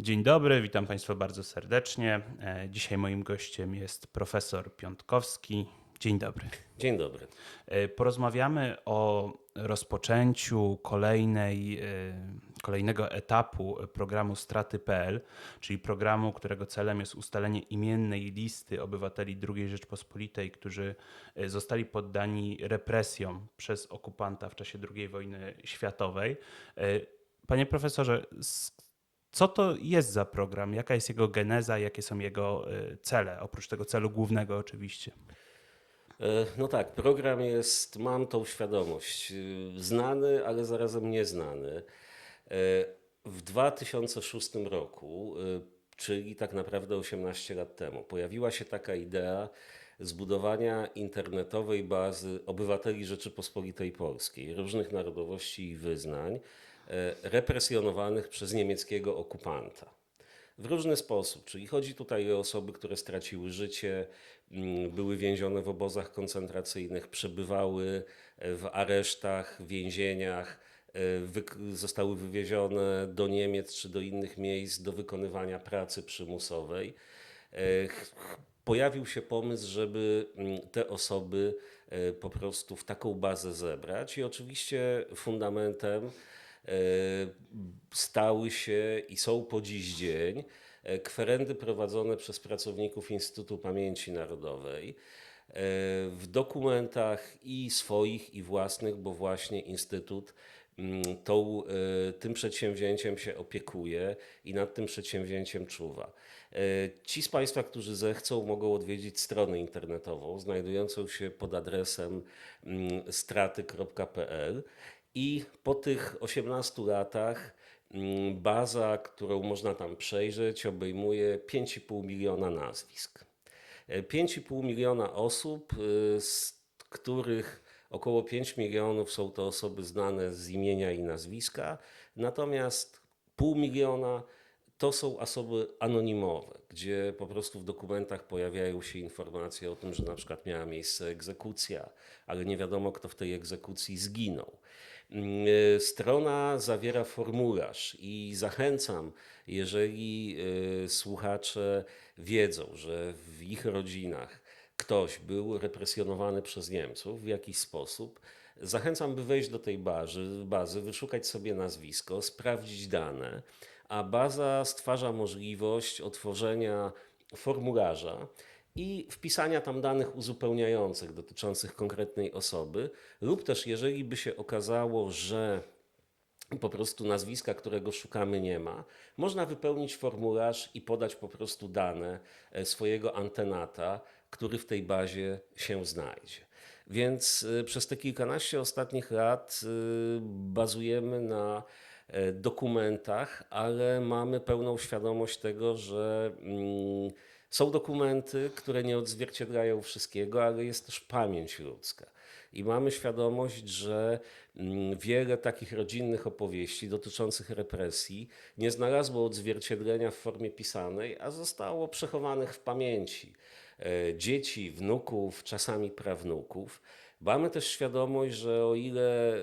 Dzień dobry, witam Państwa bardzo serdecznie. E, Dzisiaj moim gościem jest profesor Piątkowski. Dzień dobry. Dzień dobry. E, Porozmawiamy o rozpoczęciu kolejnej, e, kolejnego etapu programu Straty.pl, czyli programu, którego celem jest ustalenie imiennej listy obywateli II Rzeczpospolitej, którzy zostali poddani represjom przez okupanta w czasie II wojny światowej. Panie profesorze, s- co to jest za program? Jaka jest jego geneza? Jakie są jego e, cele? Oprócz tego celu głównego oczywiście. E, No tak, program jest, mam tą świadomość, y, znany, ale zarazem nieznany. E, W 2006 roku, czyli tak naprawdę 18 lat temu, pojawiła się taka idea zbudowania internetowej bazy obywateli Rzeczypospolitej Polskiej, różnych narodowości i wyznań, e, represjonowanych przez niemieckiego okupanta. w różny sposób. Czyli chodzi tutaj o osoby, które straciły życie, mm, były więzione w obozach koncentracyjnych, przebywały e, w aresztach, więzieniach, e, zostały wywiezione do Niemiec czy do innych miejsc do wykonywania pracy przymusowej. E, Pojawił się pomysł, żeby mm, te osoby e, po prostu w taką bazę zebrać, i oczywiście fundamentem e, stały się i są po dziś dzień e, kwerendy prowadzone przez pracowników Instytutu Pamięci Narodowej e, w dokumentach i swoich, i własnych, bo właśnie Instytut mm, tą, e, tym przedsięwzięciem się opiekuje i nad tym przedsięwzięciem czuwa. E, Ci z Państwa, którzy zechcą, mogą odwiedzić stronę internetową znajdującą się pod adresem mm, straty.pl i po tych 18 latach mm, baza, którą można tam przejrzeć, obejmuje 5,5 miliona nazwisk. E, 5,5 miliona osób, y, z których około 5 milionów są to osoby znane z imienia i nazwiska, natomiast pół miliona to są osoby anonimowe, gdzie po prostu w dokumentach pojawiają się informacje o tym, że na przykład miała miejsce egzekucja, ale nie wiadomo, kto w tej egzekucji zginął. Mm, y, Strona zawiera formularz i zachęcam, jeżeli y, słuchacze wiedzą, że w ich rodzinach ktoś był represjonowany przez Niemców w jakiś sposób, zachęcam, by wejść do tej bazy, bazy wyszukać sobie nazwisko, sprawdzić dane, a baza stwarza możliwość otworzenia formularza i wpisania tam danych uzupełniających dotyczących konkretnej osoby, lub też jeżeli by się okazało, że po prostu nazwiska, którego szukamy, nie ma. Można wypełnić formularz i podać po prostu dane e, swojego antenata, który w tej bazie się znajdzie. Więc e, przez te kilkanaście ostatnich lat e, bazujemy na dokumentach, ale mamy pełną świadomość tego, że mm, są dokumenty, które nie odzwierciedlają wszystkiego, ale jest też pamięć ludzka. I mamy świadomość, że mm, wiele takich rodzinnych opowieści dotyczących represji nie znalazło odzwierciedlenia w formie pisanej, a zostało przechowanych w pamięci e, dzieci, wnuków, czasami prawnuków. Mamy też świadomość, że o ile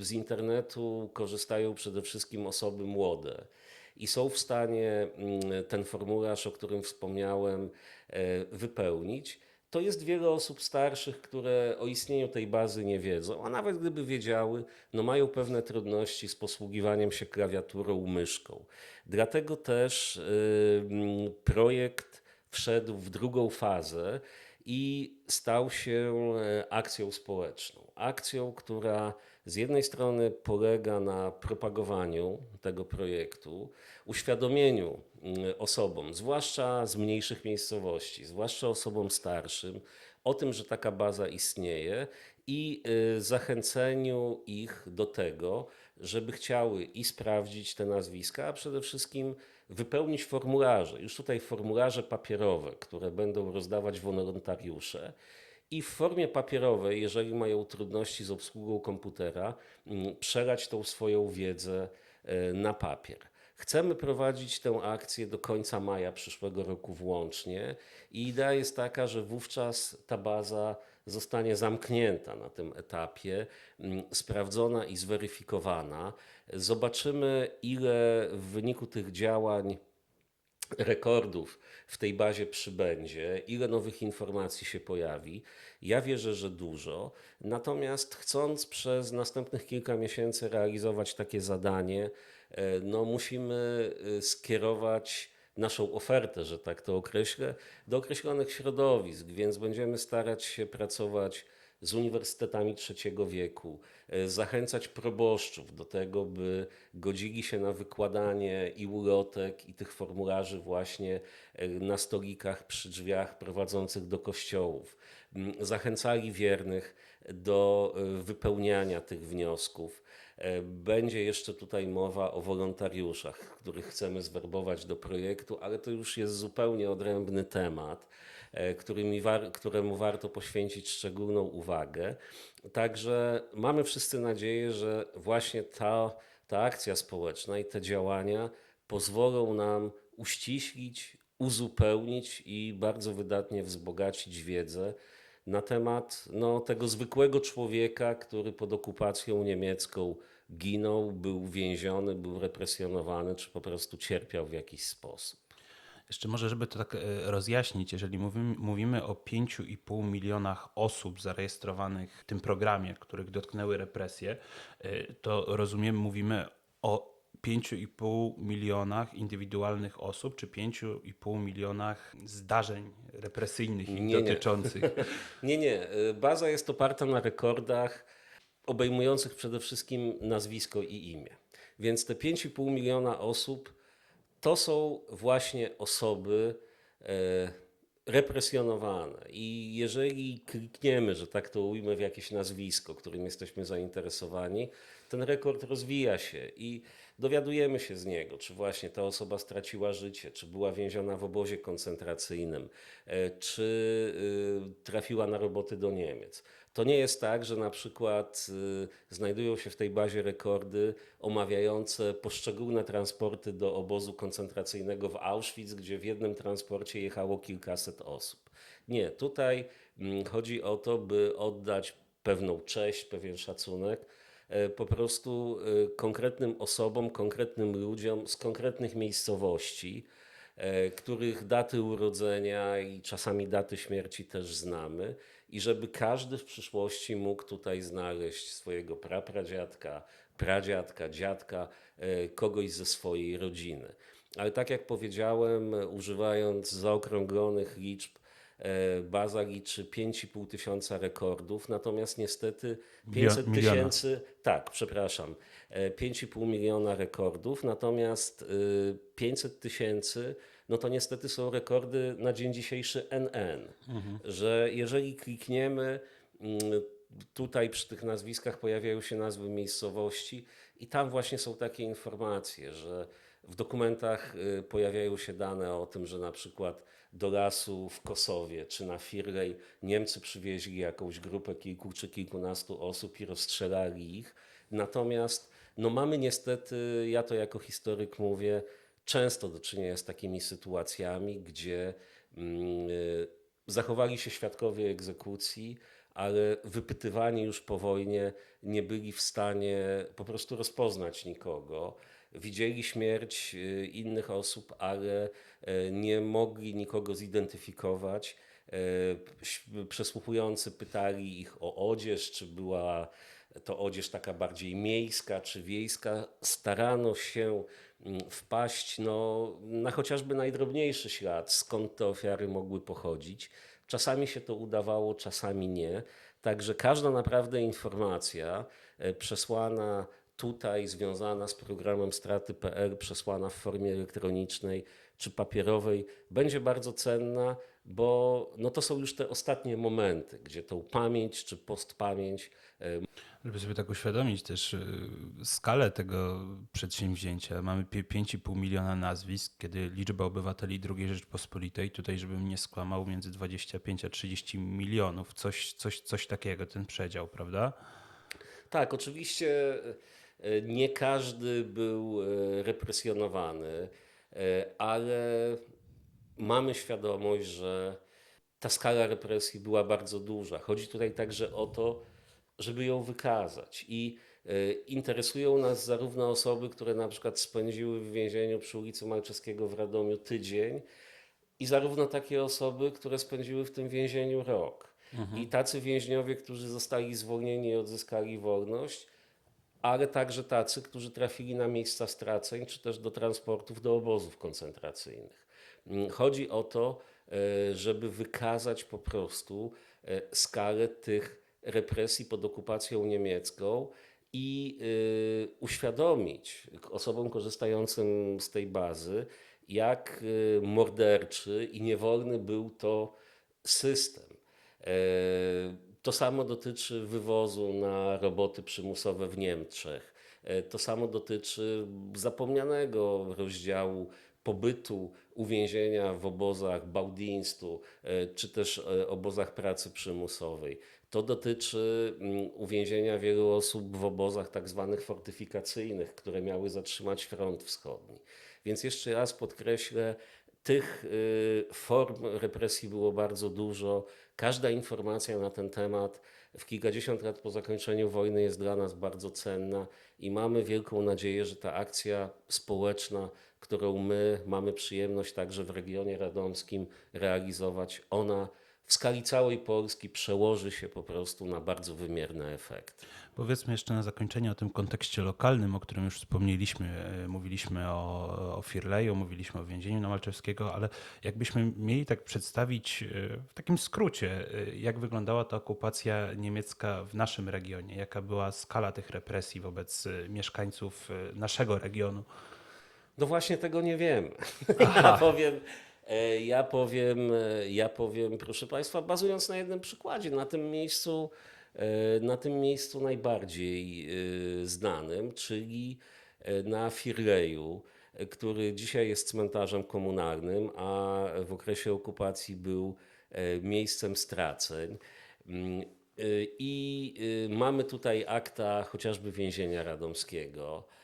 y, z internetu korzystają przede wszystkim osoby młode i są w stanie mm, ten formularz, o którym wspomniałem, e, wypełnić, to jest wiele osób starszych, które o istnieniu tej bazy nie wiedzą, a nawet gdyby wiedziały, no mają pewne trudności z posługiwaniem się klawiaturą, myszką. Dlatego też y, mm, projekt wszedł w drugą fazę i stał się e, akcją społeczną. Akcją, która z jednej strony polega na propagowaniu tego projektu, uświadomieniu mm, osobom, zwłaszcza z mniejszych miejscowości, zwłaszcza osobom starszym, o tym, że taka baza istnieje i y, zachęceniu ich do tego, żeby chciały i sprawdzić te nazwiska, a przede wszystkim wypełnić formularze. Już tutaj formularze papierowe, które będą rozdawać wolontariusze. I w formie papierowej, jeżeli mają trudności z obsługą komputera, mm, przelać tą swoją wiedzę e, na papier. Chcemy prowadzić tę akcję do końca maja przyszłego roku włącznie i idea jest taka, że wówczas ta baza zostanie zamknięta na tym etapie, mm, sprawdzona i zweryfikowana. Zobaczymy, ile w wyniku tych działań rekordów w tej bazie przybędzie, ile nowych informacji się pojawi. Ja wierzę, że dużo. Natomiast chcąc przez następnych kilka miesięcy realizować takie zadanie, e, no musimy e, skierować naszą ofertę, że tak to określę, do określonych środowisk, więc będziemy starać się pracować z uniwersytetami trzeciego wieku, e, zachęcać proboszczów do tego, by godzili się na wykładanie i ulotek, i tych formularzy właśnie e, na stolikach przy drzwiach prowadzących do kościołów. Zachęcali wiernych do e, wypełniania tych wniosków. E, Będzie jeszcze tutaj mowa o wolontariuszach, których chcemy zwerbować do projektu, ale to już jest zupełnie odrębny temat, e, war, któremu warto poświęcić szczególną uwagę. Także mamy wszyscy nadzieję, że właśnie ta, ta akcja społeczna i te działania pozwolą nam uściślić, uzupełnić i bardzo wydatnie wzbogacić wiedzę na temat no, tego zwykłego człowieka, który pod okupacją niemiecką ginął, był więziony, był represjonowany, czy po prostu cierpiał w jakiś sposób. Jeszcze może, żeby to tak e, rozjaśnić, jeżeli mówimy, mówimy o 5,5 milionach osób zarejestrowanych w tym programie, których dotknęły represje, e, to rozumiem, mówimy o 5,5 milionach indywidualnych osób, czy 5,5 milionach zdarzeń represyjnych ich Nie, nie. dotyczących. Nie, nie. y, Baza jest oparta na rekordach obejmujących przede wszystkim nazwisko i imię. Więc te 5,5 miliona osób to są właśnie osoby e, represjonowane. I jeżeli klikniemy, że tak to ujmę, w jakieś nazwisko, którym jesteśmy zainteresowani, ten rekord rozwija się i dowiadujemy się z niego, czy właśnie ta osoba straciła życie, czy była więziona w obozie koncentracyjnym, e, czy y, trafiła na roboty do Niemiec. To nie jest tak, że na przykład y, znajdują się w tej bazie rekordy omawiające poszczególne transporty do obozu koncentracyjnego w Auschwitz, gdzie w jednym transporcie jechało kilkaset osób. Nie, tutaj mm, chodzi o to, by oddać pewną cześć, pewien szacunek po prostu e, konkretnym osobom, konkretnym ludziom z konkretnych miejscowości, e, których daty urodzenia i czasami daty śmierci też znamy, i żeby każdy w przyszłości mógł tutaj znaleźć swojego prapradziadka, pradziadka, dziadka, e, kogoś ze swojej rodziny. Ale tak jak powiedziałem, e, używając zaokrąglonych liczb, e, baza liczy 5,5 tysiąca rekordów, natomiast niestety 500 miliona. tysięcy, tak, przepraszam, e, 5,5 miliona rekordów, natomiast y, 500 tysięcy, no to niestety są rekordy na dzień dzisiejszy NN, że jeżeli klikniemy, mm, tutaj przy tych nazwiskach pojawiają się nazwy miejscowości i tam właśnie są takie informacje, że w dokumentach pojawiają się dane o tym, że na przykład do lasu w Kosowie czy na Firlej Niemcy przywieźli jakąś grupę kilku czy kilkunastu osób i rozstrzelali ich. Natomiast no mamy niestety, ja to jako historyk mówię, często do czynienia z takimi sytuacjami, gdzie mm, y, zachowali się świadkowie egzekucji, ale wypytywani już po wojnie nie byli w stanie po prostu rozpoznać nikogo. Widzieli śmierć y, innych osób, ale e, nie mogli nikogo zidentyfikować. E, Przesłuchujący pytali ich o odzież, czy była to odzież taka bardziej miejska czy wiejska. Starano się mm, wpaść no, na chociażby najdrobniejszy ślad, skąd te ofiary mogły pochodzić. Czasami się to udawało, czasami nie. Także każda naprawdę informacja e, przesłana tutaj, związana z programem straty.pl, przesłana w formie elektronicznej czy papierowej, będzie bardzo cenna, bo no to są już te ostatnie momenty, gdzie tą pamięć czy postpamięć e, Żeby sobie tak uświadomić też y, skalę tego przedsięwzięcia. Mamy pie- 5,5 miliona nazwisk, kiedy liczba obywateli II Rzeczpospolitej, tutaj żebym nie skłamał, między 25 a 30 milionów. Coś, coś, coś takiego, ten przedział, prawda? Tak, oczywiście e, nie każdy był e, represjonowany, e, ale mamy świadomość, że ta skala represji była bardzo duża. Chodzi tutaj także o to, żeby ją wykazać. I E, Interesują nas zarówno osoby, które na przykład spędziły w więzieniu przy ulicy Malczewskiego w Radomiu tydzień, i zarówno takie osoby, które spędziły w tym więzieniu rok. I tacy więźniowie, którzy zostali zwolnieni i odzyskali wolność, ale także tacy, którzy trafili na miejsca straceń, czy też do transportów do obozów koncentracyjnych. Mm, Chodzi o to, e, żeby wykazać po prostu e, skalę tych represji pod okupacją niemiecką i e, uświadomić osobom korzystającym z tej bazy, jak morderczy i niewolny był to system. To samo dotyczy wywozu na roboty przymusowe w Niemczech. E, To samo dotyczy zapomnianego rozdziału pobytu, uwięzienia w obozach Baudienstu, e, czy też e, obozach pracy przymusowej. To dotyczy mm, uwięzienia wielu osób w obozach tak zwanych fortyfikacyjnych, które miały zatrzymać front wschodni. Więc jeszcze raz podkreślę, tych y, form represji było bardzo dużo. Każda informacja na ten temat w kilkadziesiąt lat po zakończeniu wojny jest dla nas bardzo cenna i mamy wielką nadzieję, że ta akcja społeczna, którą my mamy przyjemność także w regionie radomskim realizować, ona w skali całej Polski przełoży się po prostu na bardzo wymierne efekty. Powiedzmy jeszcze na zakończenie o tym kontekście lokalnym, o którym już wspomnieliśmy. E, Mówiliśmy o, o Firleju, mówiliśmy o więzieniu na Malczewskiego, ale jakbyśmy mieli tak przedstawić e, w takim skrócie, e, jak wyglądała ta okupacja niemiecka w naszym regionie, jaka była skala tych represji wobec mieszkańców naszego regionu. No właśnie tego nie wiemy. Ja powiem, ja powiem, e, ja powiem, proszę Państwa, bazując na jednym przykładzie, na tym miejscu, e, na tym miejscu najbardziej e, znanym, czyli e, na Firleju, e, który dzisiaj jest cmentarzem komunalnym, a w okresie okupacji był e, miejscem straceń. Mm, e, I e, mamy tutaj akta chociażby więzienia radomskiego e,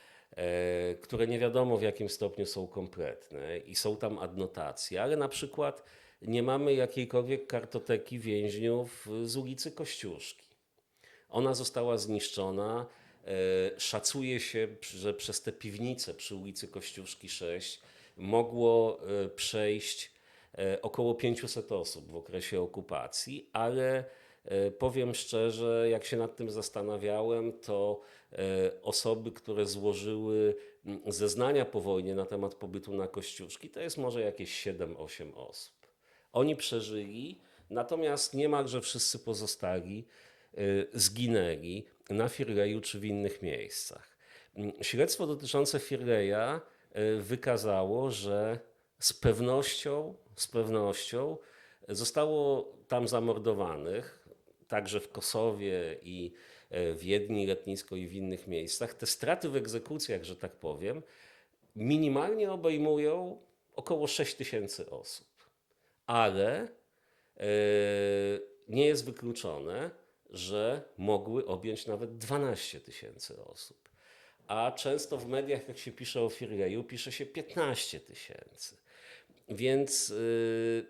które nie wiadomo w jakim stopniu są kompletne i są tam adnotacje, ale na przykład nie mamy jakiejkolwiek kartoteki więźniów z ulicy Kościuszki. Ona została zniszczona. E, Szacuje się, że przez te piwnice przy ulicy Kościuszki 6 mogło e, przejść e, około 500 osób w okresie okupacji, ale e, powiem szczerze, jak się nad tym zastanawiałem, to e, osoby, które złożyły zeznania po wojnie na temat pobytu na Kościuszki, to jest może jakieś 7-8 osób. Oni przeżyli, natomiast niemalże wszyscy pozostali y, zginęli na Firleju czy w innych miejscach. Śledztwo dotyczące Firleja wykazało, że z pewnością, z pewnością zostało tam zamordowanych, także w Kosowie i e, w Wiedni, Letnisko i w innych miejscach. Te straty w egzekucjach, że tak powiem, minimalnie obejmują około 6 tysięcy osób ale e, nie jest wykluczone, że mogły objąć nawet 12 tysięcy osób. A często w mediach, jak się pisze o Firleju, pisze się 15 tysięcy. Więc y,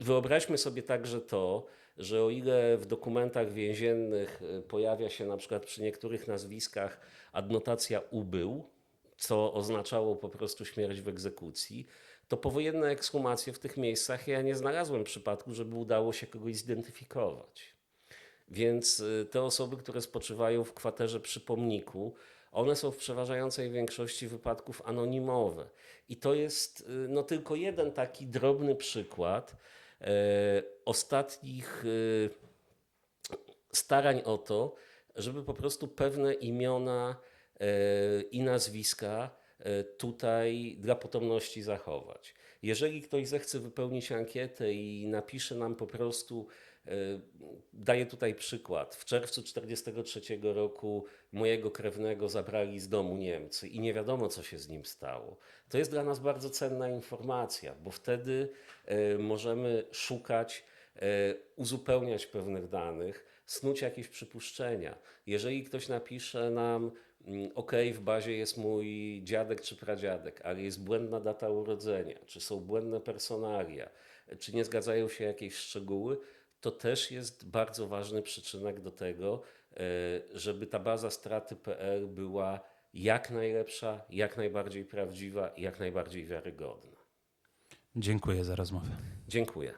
Wyobraźmy sobie także to, że o ile w dokumentach więziennych y, pojawia się na przykład przy niektórych nazwiskach adnotacja ubył, co oznaczało po prostu śmierć w egzekucji, to powojenne ekshumacje w tych miejscach ja nie znalazłem przypadku, żeby udało się kogoś zidentyfikować. Więc y, te osoby, które spoczywają w kwaterze przy pomniku, one są w przeważającej większości wypadków anonimowe. I to jest y, no, tylko jeden taki drobny przykład ostatnich e, starań o to, żeby po prostu pewne imiona e, i nazwiska e, tutaj dla potomności zachować. Jeżeli ktoś zechce wypełnić ankietę i napisze nam po prostu, e, daję tutaj przykład, w czerwcu 1943 roku mojego krewnego zabrali z domu Niemcy i nie wiadomo, co się z nim stało. To jest dla nas bardzo cenna informacja, bo wtedy e, możemy szukać, e, uzupełniać pewnych danych, snuć jakieś przypuszczenia. Jeżeli ktoś napisze nam, mm, OK, w bazie jest mój dziadek czy pradziadek, ale jest błędna data urodzenia, czy są błędne personalia, czy nie zgadzają się jakieś szczegóły, to też jest bardzo ważny przyczynek do tego, żeby ta baza straty.pl była jak najlepsza, jak najbardziej prawdziwa jak najbardziej wiarygodna. Dziękuję za rozmowę. Dziękuję.